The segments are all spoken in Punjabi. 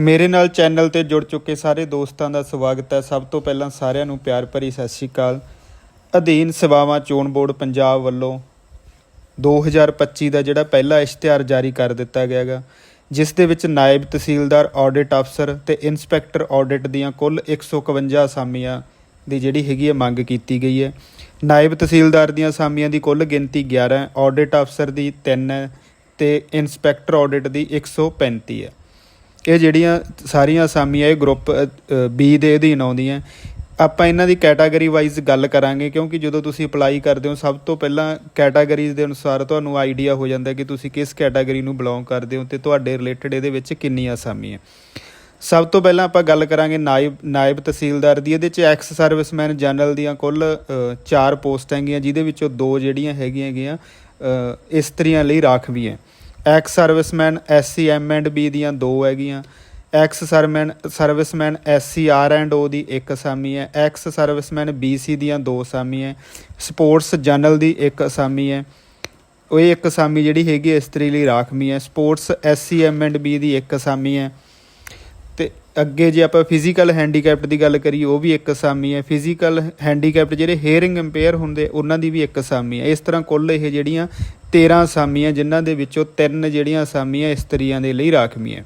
ਮੇਰੇ ਨਾਲ ਚੈਨਲ ਤੇ ਜੁੜ ਚੁੱਕੇ ਸਾਰੇ ਦੋਸਤਾਂ ਦਾ ਸਵਾਗਤ ਹੈ। ਸਭ ਤੋਂ ਪਹਿਲਾਂ ਸਾਰਿਆਂ ਨੂੰ ਪਿਆਰ ਭਰੀ ਸਤਿ ਸ਼੍ਰੀ ਅਕਾਲ। ਅਧੀਨ ਸੇਵਾਵਾਂ ਚੋਣ ਬੋਰਡ ਪੰਜਾਬ ਵੱਲੋਂ 2025 ਦਾ ਜਿਹੜਾ ਪਹਿਲਾ ਇਸ਼ਤਿਹਾਰ ਜਾਰੀ ਕਰ ਦਿੱਤਾ ਗਿਆ ਹੈਗਾ, ਜਿਸ ਦੇ ਵਿੱਚ ਨਾਇਬ ਤਹਿਸੀਲਦਾਰ ਆਡਿਟ ਅਫਸਰ ਤੇ ਇਨਸਪੈਕਟਰ ਆਡਿਟ ਦੀਆਂ ਕੁੱਲ 151 ਅਸਾਮੀਆਂ ਦੀ ਜਿਹੜੀ ਹੈਗੀ ਹੈ ਮੰਗ ਕੀਤੀ ਗਈ ਹੈ। ਨਾਇਬ ਤਹਿਸੀਲਦਾਰ ਦੀਆਂ ਅਸਾਮੀਆਂ ਦੀ ਕੁੱਲ ਗਿਣਤੀ 11 ਹੈ ਆਡਿਟ ਅਫਸਰ ਦੀ 3 ਹੈ ਤੇ ਇਨਸਪੈਕਟਰ ਆਡਿਟ ਦੀ 135 ਹੈ। ਇਹ ਜਿਹੜੀਆਂ ਸਾਰੀਆਂ ਅਸਾਮੀਆਂ ਇਹ ਗਰੁੱਪ ਬੀ ਦੇ ਅਧੀਨ ਆਉਂਦੀਆਂ। ਆਪਾਂ ਇਹਨਾਂ ਦੀ ਕੈਟਾਗਰੀ ਵਾਈਜ਼ ਗੱਲ ਕਰਾਂਗੇ, ਕਿਉਂਕਿ ਜਦੋਂ ਤੁਸੀਂ ਅਪਲਾਈ ਕਰਦੇ ਹੋ, ਸਭ ਤੋਂ ਪਹਿਲਾਂ ਕੈਟਾਗਰੀਜ਼ ਦੇ ਅਨੁਸਾਰ ਤੁਹਾਨੂੰ ਆਈਡੀਆ ਹੋ ਜਾਂਦਾ ਕਿ ਤੁਸੀਂ ਕਿਸ ਕੈਟਾਗਰੀ ਨੂੰ ਬਿਲੋਂਗ ਕਰਦੇ ਹੋ ਤੇ ਤੁਹਾਡੇ ਰਿਲੇਟਡ ਇਹਦੇ ਵਿੱਚ ਕਿੰਨੀਆਂ ਅਸਾਮੀਆਂ। ਸਭ ਤੋਂ ਪਹਿਲਾਂ ਆਪਾਂ ਗੱਲ ਕਰਾਂਗੇ ਨਾਇਬ ਨਾਇਬ ਤਹਿਸੀਲਦਾਰ ਦੀ। ਇਹਦੇ ਚ ਐਕਸ ਸਰਵਿਸਮੈਨ ਜਨਰਲ ਦੀਆਂ ਕੁੱਲ 4 ਪੋਸਟਾਂ ਹੈਗੀਆਂ, ਜਿਹਦੇ ਵਿੱਚੋਂ ਦੋ ਜਿਹੜੀਆਂ ਹੈਗੀਆਂ ਹੈਗੀਆਂ ਇਸਤਰੀਆਂ ਲਈ ਰਾਖਵੀ ਹੈ ex serviceman SC M and B ਦੀਆਂ ਦੋ ਹੈਗੀਆਂ। Ex serviceman serviceman SC R and O ਦੀ ਇੱਕ ਅਸਾਮੀ ਹੈ। ਐਕਸ ਸਰਵਿਸਮੈਨ ਬੀਸੀ ਦੀਆਂ ਦੋ ਅਸਾਮੀ ਹੈ। ਸਪੋਰਟਸ ਜਨਰਲ ਦੀ ਇੱਕ ਅਸਾਮੀ ਹੈ। ਉਹ ਇਹ ਇੱਕ ਅਸਾਮੀ ਜਿਹੜੀ ਹੈਗੀ ਇਸਤਰੀ ਲਈ ਰਾਖਵੀ ਹੈ। Sports SC M and B ਦੀ ਇੱਕ ਅਸਾਮੀ ਹੈ। ਤੇ ਅੱਗੇ ਜੇ ਆਪਾਂ ਫਿਜ਼ੀਕਲ ਹੈਂਡੀਕੈਪਟ ਦੀ ਗੱਲ ਕਰੀਏ, ਉਹ ਵੀ ਇੱਕ ਅਸਾਮੀ ਹੈ। ਫਿਜ਼ੀਕਲ ਹੈਂਡੀਕੈਪਟ ਜਿਹੜੇ ਹੇਅਰਿੰਗ ਇੰਪੇਅਰ ਹੁੰਦੇ, ਉਹਨਾਂ ਦੀ ਵੀ ਇੱਕ ਅਸਾਮੀ ਹੈ। ਇਸ ਤਰ੍ਹਾਂ ਕੁੱਲ ਇਹ ਜਿਹੜੀਆਂ 13 ਅਸਾਮੀਆਂ, ਜਿਨ੍ਹਾਂ ਦੇ ਵਿੱਚੋਂ ਤਿੰਨ ਜਿਹੜੀਆਂ ਅਸਾਮੀਆਂ ਇਸਤਰੀਆਂ ਦੇ ਲਈ ਰਾਖਵੀਆਂ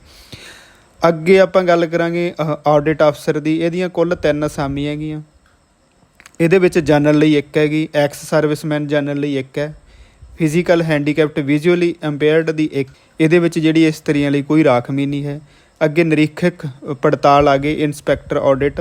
ਅੱਗੇ ਆਪਾਂ ਗੱਲ ਕਰਾਂਗੇ ਆਡਿਟ ਅਫਸਰ ਦੀ। ਇਹਦੀਆਂ ਕੁੱਲ ਤਿੰਨ ਅਸਾਮੀਆਂ ਹੈਗੀਆਂ। ਇਹਦੇ ਵਿੱਚ ਜਨਰਲ ਲਈ ਇੱਕ ਹੈਗੀ ਐਕਸ ਸਰਵਿਸਮੈਨ ਜਨਰਲ ਲਈ ਇੱਕ ਹੈ। ਫਿਜ਼ੀਕਲ ਹੈਂਡੀਕੈਪਟ ਵਿਜ਼ੂਅਲੀ ਇੰਪੇਅਰਡ ਦੀ ਇੱਕ। ਇਹਦੇ ਵਿੱਚ ਜਿਹੜੀ ਇਸਤਰੀਆਂ ਲਈ ਕੋਈ ਰਾਖਮੀ ਨਹੀਂ ਹੈ। ਅੱਗੇ ਨਿਰੀਖਕ ਪੜਤਾਲ ਆ ਗਏ ਇਨਸਪੈਕਟਰ ਆਡਿਟ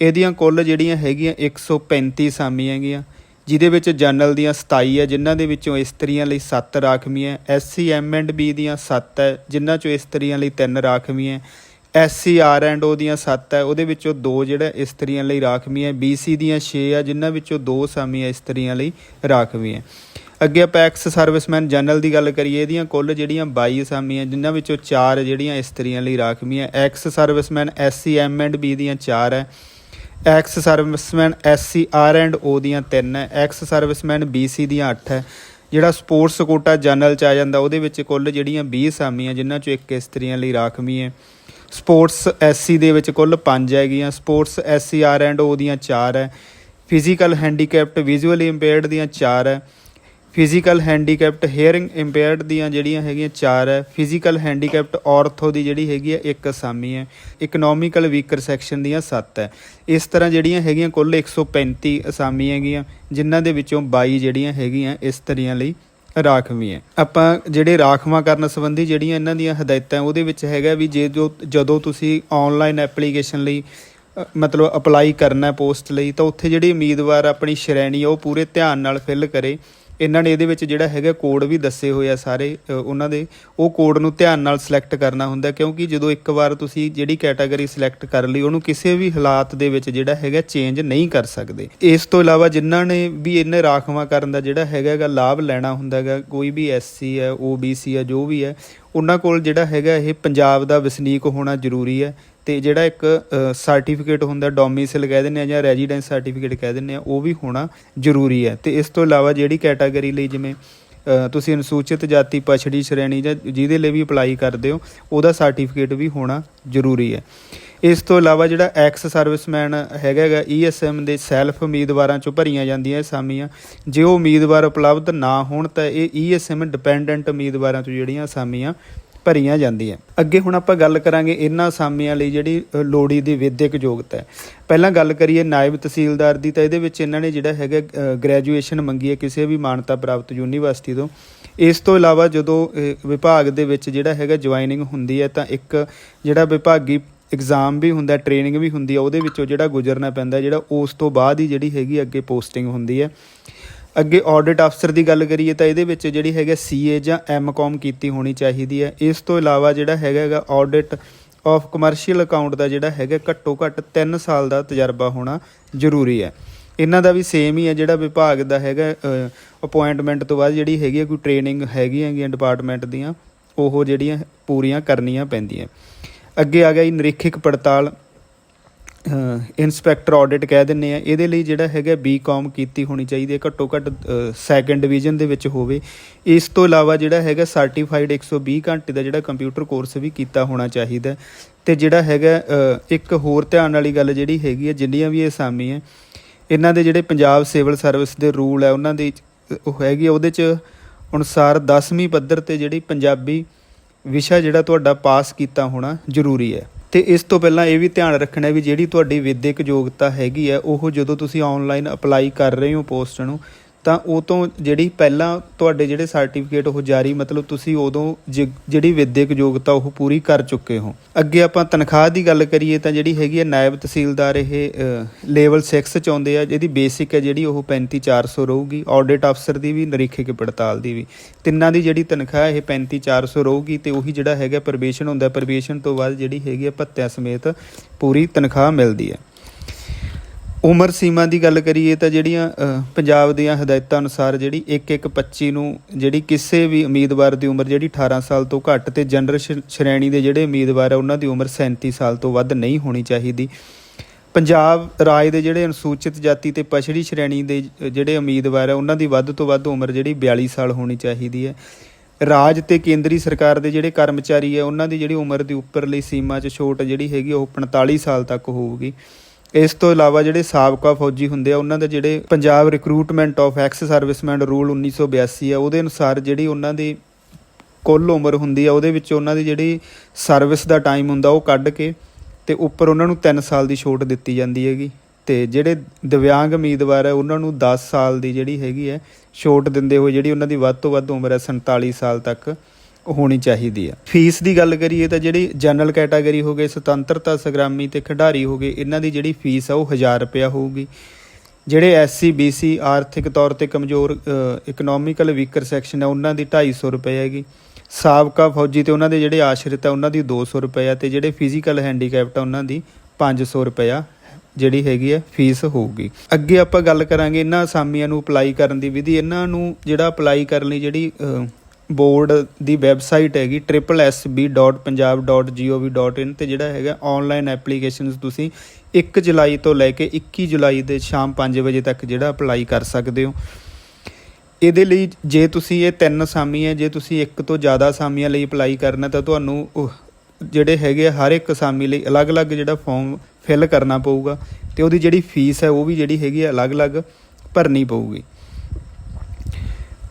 ਇਹਦੀਆਂ ਕੁੱਲ ਜਿਹੜੀਆਂ ਹੈਗੀਆਂ 135 ਅਸਾਮੀਆਂ ਹੈਗੀਆਂ। ਜਿਹਦੇ ਵਿੱਚ ਜਨਰਲ ਦੀਆਂ 27 ਹੈ, ਜਿਨ੍ਹਾਂ ਦੇ ਵਿੱਚੋਂ ਇਸਤਰੀਆਂ ਲਈ 7 ਰਾਖਵੀਆਂ ਐਸਸੀ, ਐਮ ਐਂਡ ਬੀ ਦੀਆਂ 7 ਹੈ, ਜਿਨ੍ਹਾਂ ਚੋਂ ਇਸਤਰੀਆਂ ਲਈ 3 ਰਾਖਵੀਆਂ ਐਸਸੀ, ਆਰ ਐਂਡ ਓ ਦੀਆਂ 7 ਹੈ, ਉਹਦੇ ਵਿੱਚੋਂ ਦੋ ਜਿਹੜਾ ਇਸਤਰੀਆਂ ਲਈ ਰਾਖਵੀਆਂ ਬੀਸੀ ਦੀਆਂ 6 ਹੈ, ਜਿਨ੍ਹਾਂ ਵਿੱਚੋਂ ਦੋ ਅਸਾਮੀਆਂ ਇਸਤਰੀਆਂ ਲਈ ਰਾਖਵੀਆਂ ਅੱਗੇ ਆਪਾਂ ਐਕਸ ਸਰਵਿਸਮੈਨ ਜਨਰਲ ਦੀ ਗੱਲ ਕਰੀਏ, ਇਹਦੀਆਂ ਕੁੱਲ ਜਿਹੜੀਆਂ 22 ਅਸਾਮੀਆਂ ਜਿਨ੍ਹਾਂ ਵਿੱਚੋਂ 4 ਜਿਹੜੀਆਂ ਇਸਤਰੀਆਂ ਲਈ ਰਾਖਵੀਆਂ ex serviceman, SC, M and B ਦੀਆਂ 4 ਹੈ ex serviceman SC R and O ਦੀਆਂ 3 ਹੈ। ਐਕਸ ਸਰਵਿਸਮੈਨ ਬੀਸੀ ਦੀਆਂ 8 ਹੈ। ਜਿਹੜਾ ਸਪੋਰਟਸ ਕੋਟਾ ਜਨਰਲ ਚ ਆ ਜਾਂਦਾ, ਉਹਦੇ ਵਿੱਚ ਕੁੱਲ ਜਿਹੜੀਆਂ 20 ਅਸਾਮੀਆਂ, ਜਿਨ੍ਹਾਂ ਚੋਂ ਇੱਕ ਇਸਤਰੀਆਂ ਲਈ ਰਾਖਵੀਂ ਹੈ। ਸਪੋਰਟਸ ਐਸਸੀ ਦੇ ਵਿੱਚ ਕੁੱਲ 5 ਹੈਗੀਆਂ। Sports SC R and O ਦੀਆਂ 4 ਹੈ। ਫਿਜ਼ੀਕਲ ਹੈਂਡੀਕੈਪਟ ਵਿਜ਼ੂਅਲੀ ਇੰਪੇਅਰਡ ਦੀਆਂ 4 ਹੈ। ਫਿਜ਼ੀਕਲ ਹੈਂਡੀਕੈਪਟ ਹੇਅਰਿੰਗ ਇੰਪੇਅਰਡ ਦੀਆਂ ਜਿਹੜੀਆਂ ਹੈਗੀਆਂ ਚਾਰ ਹੈ। ਫਿਜ਼ੀਕਲ ਹੈਂਡੀਕੈਪਟ ਔਰਥੋ ਦੀ ਜਿਹੜੀ ਹੈਗੀ ਹੈ, ਇੱਕ ਅਸਾਮੀ ਹੈ। ਇਕਨੋਮਿਕਲ ਵੀਕਰ ਸੈਕਸ਼ਨ ਦੀਆਂ 7 ਹੈ। ਇਸ ਤਰ੍ਹਾਂ ਜਿਹੜੀਆਂ ਹੈਗੀਆਂ ਕੁੱਲ 135 ਅਸਾਮੀ ਹੈਗੀਆਂ, ਜਿਨ੍ਹਾਂ ਦੇ ਵਿੱਚੋਂ 22 ਜਿਹੜੀਆਂ ਹੈਗੀਆਂ ਇਸਤਰੀਆਂ ਲਈ ਰਾਖਵੀਂ ਹੈ। ਆਪਾਂ ਜਿਹੜੇ ਰਾਖਵਾਂ ਕਰਨ ਸੰਬੰਧੀ ਜਿਹੜੀਆਂ ਇਹਨਾਂ ਦੀਆਂ ਹਦਾਇਤਾਂ ਉਹਦੇ ਵਿੱਚ ਹੈਗਾ ਵੀ ਜੇ ਜੋ ਜਦੋਂ ਤੁਸੀਂ ਆਨਲਾਈਨ ਐਪਲੀਕੇਸ਼ਨ ਲਈ ਮਤਲਬ ਅਪਲਾਈ ਕਰਨਾ ਪੋਸਟ ਲਈ, ਤਾਂ ਉੱਥੇ ਜਿਹੜੀ ਉਮੀਦਵਾਰ ਆਪਣੀ ਸ਼੍ਰੇਣੀ ਉਹ ਪੂਰੇ ਧਿਆਨ ਨਾਲ ਫਿਲ ਕਰੇ। ਇਹਨਾਂ ਨੇ ਇਹਦੇ ਵਿੱਚ ਜਿਹੜਾ ਹੈਗਾ ਕੋਡ ਵੀ ਦੱਸੇ ਹੋਏ ਆ ਸਾਰੇ ਉਹਨਾਂ ਦੇ। ਉਹ ਕੋਡ ਨੂੰ ਧਿਆਨ ਨਾਲ ਸਿਲੈਕਟ ਕਰਨਾ ਹੁੰਦਾ ਕਿਉਂਕਿ ਜਦੋਂ ਇੱਕ ਵਾਰ ਤੁਸੀਂ ਜਿਹੜੀ ਕੈਟਾਗਰੀ ਸਿਲੈਕਟ ਕਰ ਲਈ, ਉਹਨੂੰ ਕਿਸੇ ਵੀ ਹਾਲਾਤ ਦੇ ਵਿੱਚ ਜਿਹੜਾ ਹੈਗਾ ਚੇਂਜ ਨਹੀਂ ਕਰ ਸਕਦੇ। ਇਸ ਤੋਂ ਇਲਾਵਾ ਜਿਨ੍ਹਾਂ ਨੇ ਵੀ ਇਹਨੇ ਰਾਖਵਾਂ ਕਰਨ ਦਾ ਜਿਹੜਾ ਹੈਗਾ ਲਾਭ ਲੈਣਾ ਹੁੰਦਾ ਹੈਗਾ ਕੋਈ ਵੀ ਐਸਸੀ ਹੈ ਓਬੀਸੀ ਹੈ, ਜੋ ਵੀ ਹੈ, ਉਹਨਾਂ ਕੋਲ ਜਿਹੜਾ ਹੈਗਾ ਇਹ ਪੰਜਾਬ ਦਾ ਵਸਨੀਕ ਹੋਣਾ ਜ਼ਰੂਰੀ ਹੈ। ਤੇ ਜਿਹੜਾ ਇੱਕ ਸਰਟੀਫਿਕੇਟ ਹੁੰਦਾ ਡੋਮਿਸਾਈਲ ਕਹਿ ਦਿੰਦੇ ਆ ਜਾਂ ਰੈਜ਼ੀਡੈਂਸ ਸਰਟੀਫਿਕੇਟ ਕਹਿ ਦਿੰਦੇ ਆ, ਉਹ ਵੀ ਹੋਣਾ ਜ਼ਰੂਰੀ ਹੈ। ਤੇ ਇਸ ਤੋਂ ਇਲਾਵਾ ਜਿਹੜੀ ਕੈਟਾਗਰੀ ਲਈ ਜਿਵੇਂ ਤੁਸੀਂ ਅਨੁਸੂਚਿਤ ਜਾਤੀ, ਪਛੜੀ ਸ਼੍ਰੇਣੀ ਜਾਂ ਜਿਹਦੇ ਲਈ ਵੀ ਅਪਲਾਈ ਕਰਦੇ ਹੋ, ਉਹਦਾ ਸਰਟੀਫਿਕੇਟ ਵੀ ਹੋਣਾ ਜ਼ਰੂਰੀ ਹੈ। ਇਸ ਤੋਂ ਇਲਾਵਾ ਜਿਹੜਾ ਐਕਸ ਸਰਵਿਸਮੈਨ ਹੈਗਾ ਹੈਗਾ ਈਐਸਐਮ ਦੇ ਸੈਲਫ ਉਮੀਦਵਾਰਾਂ ਚੋਂ ਭਰੀਆਂ ਜਾਂਦੀਆਂ ਅਸਾਮੀਆਂ। ਜੇ ਉਹ ਉਮੀਦਵਾਰ ਉਪਲਬਧ ਨਾ ਹੋਣ ਤਾਂ ਇਹ ਈਐਸਐਮ ਡਿਪੈਂਡੈਂਟ ਉਮੀਦਵਾਰਾਂ ਚੋਂ ਜਿਹੜੀਆਂ ਅਸਾਮੀਆਂ ਭਰੀਆਂ ਜਾਂਦੀਆਂ। ਅੱਗੇ ਹੁਣ ਆਪਾਂ ਗੱਲ ਕਰਾਂਗੇ ਇਹਨਾਂ ਅਸਾਮੀਆਂ ਲਈ ਜਿਹੜੀ ਅ, ਲੋੜੀ ਦੀ ਵਿਦਿਅਕ ਯੋਗਤਾ ਹੈ। ਪਹਿਲਾਂ ਗੱਲ ਕਰੀਏ ਨਾਇਬ ਤਹਿਸੀਲਦਾਰ ਦੀ ਤਾਂ ਇਹਦੇ ਵਿੱਚ ਇਹਨਾਂ ਨੇ ਜਿਹੜਾ ਹੈਗਾ ਗ੍ਰੈਜੂਏਸ਼ਨ ਮੰਗੀ ਹੈ ਕਿਸੇ ਵੀ ਮਾਨਤਾ ਪ੍ਰਾਪਤ ਯੂਨੀਵਰਸਿਟੀ ਤੋਂ। ਇਸ ਤੋਂ ਇਲਾਵਾ ਜਦੋਂ ਅ, ਵਿਭਾਗ ਦੇ ਵਿੱਚ ਜਿਹੜਾ ਹੈਗਾ ਜੁਆਇਨਿੰਗ ਹੁੰਦੀ ਹੈ ਤਾਂ ਇੱਕ ਜਿਹੜਾ ਵਿਭਾਗੀ ਐਗਜ਼ਾਮ ਵੀ ਹੁੰਦਾ ਟ੍ਰੇਨਿੰਗ ਵੀ ਹੁੰਦੀ ਹੈ ਉਹਦੇ ਵਿੱਚੋਂ ਜਿਹੜਾ ਗੁਜ਼ਰਨਾ ਪੈਂਦਾ ਜਿਹੜਾ ਉਸ ਤੋਂ ਬਾਅਦ ਹੀ ਜਿਹੜੀ ਹੈਗੀ ਅੱਗੇ ਪੋਸਟਿੰਗ ਹੁੰਦੀ ਹੈ। ਅੱਗੇ ਆਡਿਟ ਅਫਸਰ ਦੀ ਗੱਲ ਕਰੀਏ ਤਾਂ ਇਹਦੇ ਵਿੱਚ ਜਿਹੜੀ ਹੈਗਾ ਸੀਏ ਜਾਂ ਐਮਕਾਮ ਕੀਤੀ ਹੋਣੀ ਚਾਹੀਦੀ ਹੈ। ਇਸ ਤੋਂ ਇਲਾਵਾ ਜਿਹੜਾ ਹੈਗਾ ਹੈਗਾ ਆਡਿਟ ਆਫ ਕਮਰਸ਼ੀਅਲ ਅਕਾਊਂਟ ਦਾ ਜਿਹੜਾ ਹੈਗਾ ਘੱਟੋ ਘੱਟ 3 ਸਾਲ ਦਾ ਤਜਰਬਾ ਹੋਣਾ ਜ਼ਰੂਰੀ ਹੈ। ਇਹਨਾਂ ਦਾ ਵੀ ਸੇਮ ਹੀ ਹੈ ਜਿਹੜਾ ਵਿਭਾਗ ਦਾ ਹੈਗਾ ਅਪਾਇੰਟਮੈਂਟ ਤੋਂ ਬਾਅਦ ਜਿਹੜੀ ਹੈਗੀ ਹੈ ਕੋਈ ਟ੍ਰੇਨਿੰਗ ਹੈਗੀ ਹੈਗੀਆਂ ਡਿਪਾਰਟਮੈਂਟ ਦੀਆਂ, ਉਹ ਜਿਹੜੀਆਂ ਪੂਰੀਆਂ ਕਰਨੀਆਂ ਪੈਂਦੀਆਂ। ਅੱਗੇ ਆ ਗਿਆ ਜੀ ਨਿਰੀਖਕ ਪੜਤਾਲ। ਇਨਸਪੈਕਟਰ ਆਡਿਟ ਕਹਿ ਦਿੰਨੇ ਆ। ਇਹਦੇ ਲਈ ਜਿਹੜਾ ਹੈਗਾ ਬੀਕਾਮ ਕੀਤੀ ਹੋਣੀ ਚਾਹੀਦੀ ਹੈ ਘੱਟੋ ਘੱਟ ਸੈਕੰਡ ਡਿਵੀਜ਼ਨ ਦੇ ਵਿੱਚ ਹੋਵੇ। ਇਸ ਤੋਂ ਇਲਾਵਾ ਜਿਹੜਾ ਹੈਗਾ ਸਰਟੀਫਾਈਡ 120 ਘੰਟੇ ਦਾ ਜਿਹੜਾ ਕੰਪਿਊਟਰ ਕੋਰਸ ਵੀ ਕੀਤਾ ਹੋਣਾ ਚਾਹੀਦਾ ਹੈ। ਤੇ ਜਿਹੜਾ ਹੈਗਾ ਇੱਕ ਹੋਰ ਧਿਆਨ ਵਾਲੀ ਗੱਲ ਜਿਹੜੀ ਹੈਗੀ ਹੈ, ਜਿੰਨੀਆਂ ਵੀ ਅਸਾਮੀ ਹੈ, ਇਹਨਾਂ ਦੇ ਜਿਹੜੇ ਪੰਜਾਬ ਸਿਵਲ ਸਰਵਿਸ ਦੇ ਰੂਲ ਹੈ, ਉਹਨਾਂ ਦੀ ਉਹ ਹੈਗੀ ਉਹਦੇ ਚ ਅਨੁਸਾਰ 10ਵੀਂ ਪੱਧਰ ਤੇ ਜਿਹੜੀ ਪੰਜਾਬੀ ਵਿਸ਼ਾ ਜਿਹੜਾ ਤੁਹਾਡਾ ਪਾਸ ਕੀਤਾ ਹੋਣਾ ਜ਼ਰੂਰੀ ਹੈ। ਤੇ ਇਸ ਤੋਂ ਪਹਿਲਾਂ ਇਹ ਵੀ ਧਿਆਨ ਰੱਖਣਾ ਵੀ ਜਿਹੜੀ ਤੁਹਾਡੀ ਵਿਦਿਅਕ ਯੋਗਤਾ ਹੈਗੀ ਹੈ, ਉਹ ਜਦੋਂ ਤੁਸੀਂ ਆਨਲਾਈਨ ਅਪਲਾਈ ਕਰ ਰਹੇ ਹੋ ਪੋਸਟ ਨੂੰ ਤਾਂ ਉਹ ਤੋਂ ਜਿਹੜੀ ਪਹਿਲਾਂ ਤੁਹਾਡੇ ਜਿਹੜੇ ਸਰਟੀਫਿਕੇਟ ਉਹ ਜਾਰੀ, ਮਤਲਬ ਤੁਸੀਂ ਉਦੋਂ ਜ- ਜਿਹੜੀ ਵਿਦਿਅਕ ਯੋਗਤਾ ਉਹ ਪੂਰੀ ਕਰ ਚੁੱਕੇ ਹੋ। ਅੱਗੇ ਆਪਾਂ ਤਨਖਾਹ ਦੀ ਗੱਲ ਕਰੀਏ ਤਾਂ ਜਿਹੜੀ ਹੈਗੀ ਹੈ ਨਾਇਬ ਤਹਿਸੀਲਦਾਰ ਇਹ ਲੈਵਲ 6 ਚ ਆਉਂਦੇ ਆ, ਜਿਹਦੀ ਬੇਸਿਕ ਹੈ ਜਿਹੜੀ ਉਹ 35400 ਰਹੂਗੀ ਆਡਿਟ ਅਫਸਰ ਦੀ ਵੀ ਨਿਰੀਖਕ ਪੜਤਾਲ ਦੀ ਵੀ। ਤਿੰਨਾਂ ਦੀ ਜਿਹੜੀ ਤਨਖਾਹ ਇਹ 35400 ਰਹੂਗੀ ਤੇ ਉਹੀ ਜਿਹੜਾ ਹੈਗਾ ਪ੍ਰਵੇਸ਼ਨ ਹੁੰਦਾ, ਪਰਵੇਸ਼ਨ ਤੋਂ ਬਾਅਦ ਜਿਹੜੀ ਹੈਗੀ ਹੈ ਭੱਤਿਆਂ ਸਮੇਤ ਪੂਰੀ ਤਨਖਾਹ ਮਿਲਦੀ ਹੈ। ਉਮਰ ਸੀਮਾ ਦੀ ਗੱਲ ਕਰੀਏ ਤਾਂ ਜਿਹੜੀਆਂ ਪੰਜਾਬ ਦੀਆਂ ਹਦਾਇਤਾਂ ਅਨੁਸਾਰ ਜਿਹੜੀ 1-1-25 ਨੂੰ ਜਿਹੜੀ ਕਿਸੇ ਵੀ ਉਮੀਦਵਾਰ ਦੀ ਉਮਰ ਜਿਹੜੀ 18 ਸਾਲ ਤੋਂ ਘੱਟ ਤੇ ਜਨਰਲ ਸ਼੍ਰੇਣੀ ਦੇ ਜਿਹੜੇ ਉਮੀਦਵਾਰ ਆ, ਉਹਨਾਂ ਦੀ ਉਮਰ 37 ਸਾਲ ਤੋਂ ਵੱਧ ਨਹੀਂ ਹੋਣੀ ਚਾਹੀਦੀ। ਪੰਜਾਬ ਰਾਜ ਦੇ ਜਿਹੜੇ ਅਨੁਸੂਚਿਤ ਜਾਤੀ ਤੇ ਪਛੜੀ ਸ਼੍ਰੇਣੀ ਦੇ ਜਿਹੜੇ ਉਮੀਦਵਾਰ ਆ, ਉਹਨਾਂ ਦੀ ਵੱਧ ਤੋਂ ਵੱਧ ਉਮਰ ਜਿਹੜੀ 42 ਸਾਲ ਹੋਣੀ ਚਾਹੀਦੀ ਹੈ। ਰਾਜ ਤੇ ਕੇਂਦਰੀ ਸਰਕਾਰ ਦੇ ਜਿਹੜੇ ਕਰਮਚਾਰੀ ਆ, ਉਹਨਾਂ ਦੀ ਜਿਹੜੀ ਉਮਰ ਦੀ ਉੱਪਰਲੀ ਸੀਮਾ 'ਚ ਛੋਟ ਜਿਹੜੀ ਹੈਗੀ, ਉਹ 45 ਸਾਲ ਤੱਕ ਹੋਊਗੀ। ਇਸ ਤੋਂ ਇਲਾਵਾ ਜਿਹੜੇ ਸਾਬਕਾ ਫੌਜੀ ਹੁੰਦੇ ਆ, ਉਹਨਾਂ ਦੇ ਜਿਹੜੇ Punjab recruitment of ex serviceman rule 1982 ਆ, ਉਹਦੇ ਅਨੁਸਾਰ ਜਿਹੜੀ ਉਹਨਾਂ ਦੀ ਕੁੱਲ ਉਮਰ ਹੁੰਦੀ ਆ, ਉਹਦੇ ਵਿੱਚ ਉਹਨਾਂ ਦੀ ਜਿਹੜੀ ਸਰਵਿਸ ਦਾ ਟਾਈਮ ਹੁੰਦਾ, ਉਹ ਕੱਢ ਕੇ ਤੇ ਉੱਪਰ ਉਹਨਾਂ ਨੂੰ 3 ਸਾਲ ਦੀ ਛੋਟ ਦਿੱਤੀ ਜਾਂਦੀ ਹੈਗੀ। ਤੇ ਜਿਹੜੇ ਦਿਵਿਆਂਗ ਉਮੀਦਵਾਰ ਹੈ ਉਹਨਾਂ ਨੂੰ 10 ਸਾਲ ਦੀ ਜਿਹੜੀ ਹੈਗੀ ਹੈ ਛੋਟ ਦਿੰਦੇ ਹੋਏ ਜਿਹੜੀ ਉਹਨਾਂ ਦੀ ਵੱਧ ਤੋਂ ਵੱਧ ਉਮਰ ਹੈ 47 ਸਾਲ ਤੱਕ। ਹੋਣੀ ਚਾਹੀਦੀ ਹੈ ਫੀਸ ਦੀ ਗੱਲ ਕਰੀਏ ਤਾਂ ਜਿਹੜੀ ਜਨਰਲ ਕੈਟਾਗਰੀ ਹੋ ਗਏ, ਸੁਤੰਤਰਤਾ, ਸੰਗਰਾਮੀ ਤੇ ਖਿਡਾਰੀ ਹੋ ਗਏ, ਇਹਨਾਂ ਦੀ ਜਿਹੜੀ ਫੀਸ ਆ ਉਹ 1000 ਰੁਪਇਆ ਹੋਊਗੀ। ਜਿਹੜੇ ਐਸਸੀ ਬੀਸੀ ਆਰਥਿਕ ਤੌਰ ਤੇ ਕਮਜ਼ੋਰ ਇਕਨੋਮਿਕਲ ਵੀਕਰ ਸੈਕਸ਼ਨ ਹੈ ਉਹਨਾਂ ਦੀ 250 ਰੁਪਏ ਹੈਗੀ। ਸਾਬਕਾ ਫੌਜੀ ਤੇ ਉਹਨਾਂ ਦੇ ਜਿਹੜੇ ਆਸ਼ਰਿਤ ਆ, ਉਹਨਾਂ ਦੀ 200 ਰੁਪਏ ਆ ਤੇ ਜਿਹੜੇ ਫਿਜ਼ੀਕਲ ਹੈਂਡੀਕੈਪਟ ਆ, ਉਹਨਾਂ ਦੀ 500 ਰੁਪਇਆ ਜਿਹੜੀ ਹੈਗੀ ਹੈ ਫੀਸ ਹੋਊਗੀ। ਅੱਗੇ ਆਪਾਂ ਗੱਲ ਕਰਾਂਗੇ ਇਹਨਾਂ ਅਸਾਮੀਆਂ ਨੂੰ ਅਪਲਾਈ ਕਰਨ ਦੀ ਵਿਧੀ। ਇਹਨਾਂ ਨੂੰ ਜਿਹੜਾ ਅਪਲਾਈ ਕਰਨ ਲਈ ਜਿਹੜੀ ਬੋਰਡ ਦੀ ਵੈਬਸਾਈਟ ਹੈਗੀ www.punjab.gov.in ਤੇ ਜਿਹੜਾ ਹੈਗਾ ਆਨਲਾਈਨ ਐਪਲੀਕੇਸ਼ਨਸ ਤੁਸੀਂ 1 ਜੁਲਾਈ ਤੋਂ ਲੈ ਕੇ 21 ਜੁਲਾਈ ਦੇ ਸ਼ਾਮ 5 ਵਜੇ ਤੱਕ ਜਿਹੜਾ ਅਪਲਾਈ ਕਰ ਸਕਦੇ ਹੋ। ਇਹਦੇ ਲਈ ਜੇ ਤੁਸੀਂ ਇਹ ਤਿੰਨ ਅਸਾਮੀ ਜੇ ਤੁਸੀਂ ਇੱਕ ਤੋਂ ਜ਼ਿਆਦਾ ਅਸਾਮੀਆਂ ਲਈ ਅਪਲਾਈ ਕਰਨਾ ਤਾਂ ਤੁਹਾਨੂੰ ਉਹ ਜਿਹੜੇ ਹੈਗੇ ਆ, ਹਰ ਇੱਕ ਅਸਾਮੀ ਲਈ ਅਲੱਗ-ਅਲੱਗ ਜਿਹੜਾ ਫਾਰਮ ਫਿਲ ਕਰਨਾ ਪਊਗਾ ਤੇ ਉਹਦੀ ਜਿਹੜੀ ਫੀਸ ਹੈ, ਉਹ ਵੀ ਜਿਹੜੀ ਹੈਗੀ ਅਲੱਗ-ਅਲੱਗ ਭਰਨੀ ਪਊਗੀ।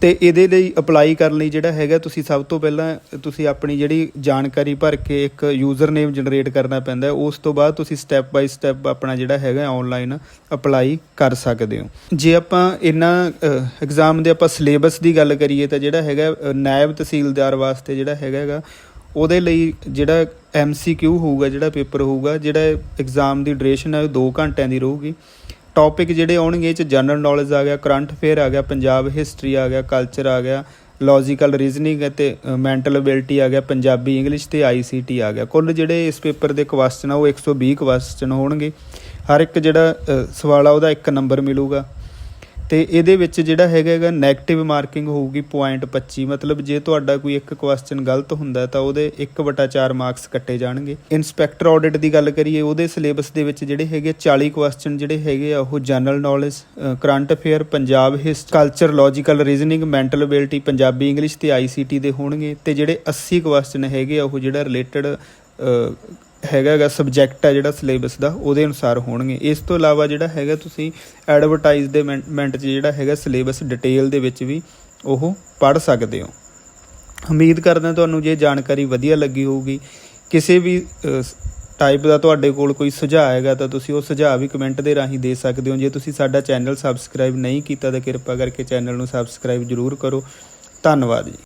ਤੇ ਇਹਦੇ ਲਈ ਅਪਲਾਈ ਕਰਨ ਲਈ ਜਿਹੜਾ ਹੈਗਾ, ਤੁਸੀਂ ਸਭ ਤੋਂ ਪਹਿਲਾਂ ਤੁਸੀਂ ਆਪਣੀ ਜਿਹੜੀ ਜਾਣਕਾਰੀ ਭਰ ਕੇ ਇੱਕ ਯੂਜ਼ਰ ਨੇਮ ਜਨਰੇਟ ਕਰਨਾ ਪੈਂਦਾ ਉਸ ਤੋਂ ਬਾਅਦ ਤੁਸੀਂ ਸਟੈਪ ਬਾਈ ਸਟੈਪ ਆਪਣਾ ਜਿਹੜਾ ਹੈਗਾ ਆਨਲਾਈਨ ਅਪਲਾਈ ਕਰ ਸਕਦੇ ਹੋ। ਜੇ ਆਪਾਂ ਇਹਨਾਂ ਐਗਜ਼ਾਮ ਦੇ ਆਪਾਂ ਸਿਲੇਬਸ ਦੀ ਗੱਲ ਕਰੀਏ ਤਾਂ ਜਿਹੜਾ ਹੈਗਾ ਨਾਇਬ ਤਹਿਸੀਲਦਾਰ ਵਾਸਤੇ ਜਿਹੜਾ ਹੈਗਾ ਹੈਗਾ ਉਹਦੇ ਲਈ ਜਿਹੜਾ MCQ ਹੋਊਗਾ, ਜਿਹੜਾ ਪੇਪਰ ਹੋਊਗਾ, ਜਿਹੜਾ ਐਗਜ਼ਾਮ ਦੀ ਡਿਊਰੇਸ਼ਨ ਹੈ ਉਹ 2 ਘੰਟਿਆਂ ਦੀ ਰਹੂਗੀ। ਟੌਪਿਕ ਜਿਹੜੇ ਆਉਣਗੇ, ਇਹ ਚ ਜਨਰਲ ਨੌਲੇਜ ਆ ਗਿਆ, ਕਰੰਟ ਅਫੇਅਰ ਆ ਗਿਆ, ਪੰਜਾਬ ਹਿਸਟਰੀ ਆ ਗਿਆ ਕਲਚਰ ਆ ਗਿਆ ਲੌਜੀਕਲ ਰੀਜ਼ਨਿੰਗ ਅਤੇ ਮੈਂਟਲ ਐਬਿਲਿਟੀ ਆ ਗਿਆ, ਪੰਜਾਬੀ ਇੰਗਲਿਸ਼ ਤੇ ਆਈਸੀਟੀ ਆ ਗਿਆ। ਕੁੱਲ ਜਿਹੜੇ ਇਸ ਪੇਪਰ ਦੇ ਕੁਐਸਚਨ ਆ, ਉਹ 120 ਕੁਐਸਚਨ ਹੋਣਗੇ। ਹਰ ਇੱਕ ਜਿਹੜਾ ਸਵਾਲ ਆ, ਉਹਦਾ ਇੱਕ ਨੰਬਰ ਮਿਲੂਗਾ। ਤੇ ਇਹਦੇ ਵਿੱਚ ਜਿਹੜਾ ਹੈਗਾ ਹੈਗਾ 네ਗੇਟਿਵ ਮਾਰਕਿੰਗ ਹੋਊਗੀ 0.25 ਮਤਲਬ ਜੇ ਤੁਹਾਡਾ ਕੋਈ ਇੱਕ ਕੁਐਸਚਨ ਗਲਤ ਹੁੰਦਾ ਤਾਂ ਉਹਦੇ 1/4 ਮਾਰਕਸ ਕੱਟੇ ਜਾਣਗੇ। ਇਨਸਪੈਕਟਰ ਆਡਿਟ ਦੀ ਗੱਲ ਕਰੀਏ, ਉਹਦੇ ਸਿਲੇਬਸ ਦੇ ਵਿੱਚ ਜਿਹੜੇ ਹੈਗੇ 40 ਕੁਐਸਚਨ ਜਿਹੜੇ ਹੈਗੇ ਆ, ਉਹ general knowledge current affair Punjab history culture logical reasoning mental ability Punjabi English ਤੇ ਆਈਸੀਟੀ ਦੇ ਹੋਣਗੇ। ਤੇ ਜਿਹੜੇ 80 ਕੁਐਸਚਨ ਹੈਗੇ ਆ, ਉਹ ਜਿਹੜਾ ਰਿਲੇਟਡ ਹੈਗਾ ਹੈਗਾ ਸਬਜੈਕਟ ਹੈ ਜਿਹੜਾ ਸਿਲੇਬਸ ਦਾ, ਉਹਦੇ ਅਨੁਸਾਰ ਹੋਣਗੇ। ਇਸ ਤੋਂ ਇਲਾਵਾ ਜਿਹੜਾ ਹੈਗਾ ਤੁਸੀਂ ਐਡਵਰਟਾਈਜ਼ ਦੇ ਮਿੰਟ 'ਚ ਜਿਹੜਾ ਹੈਗਾ ਸਿਲੇਬਸ ਡਿਟੇਲ ਦੇ ਵਿੱਚ ਵੀ ਉਹ ਪੜ੍ਹ ਸਕਦੇ ਹੋ। ਉਮੀਦ ਕਰਦਾ ਤੁਹਾਨੂੰ ਜੇ ਜਾਣਕਾਰੀ ਵਧੀਆ ਲੱਗੀ ਹੋਊਗੀ। ਕਿਸੇ ਵੀ ਟਾਈਪ ਦਾ ਤੁਹਾਡੇ ਕੋਲ ਕੋਈ ਸੁਝਾਅ ਹੈਗਾ ਤਾਂ ਤੁਸੀਂ ਉਹ ਸੁਝਾਅ ਵੀ ਕਮੈਂਟ ਦੇ ਰਾਹੀਂ ਦੇ ਸਕਦੇ ਹੋ। ਜੇ ਤੁਸੀਂ ਸਾਡਾ ਚੈਨਲ ਸਬਸਕ੍ਰਾਈਬ ਨਹੀਂ ਕੀਤਾ ਤਾਂ ਕਿਰਪਾ ਕਰਕੇ ਚੈਨਲ ਨੂੰ ਸਬਸਕ੍ਰਾਈਬ ਜ਼ਰੂਰ ਕਰੋ। ਧੰਨਵਾਦ ਜੀ।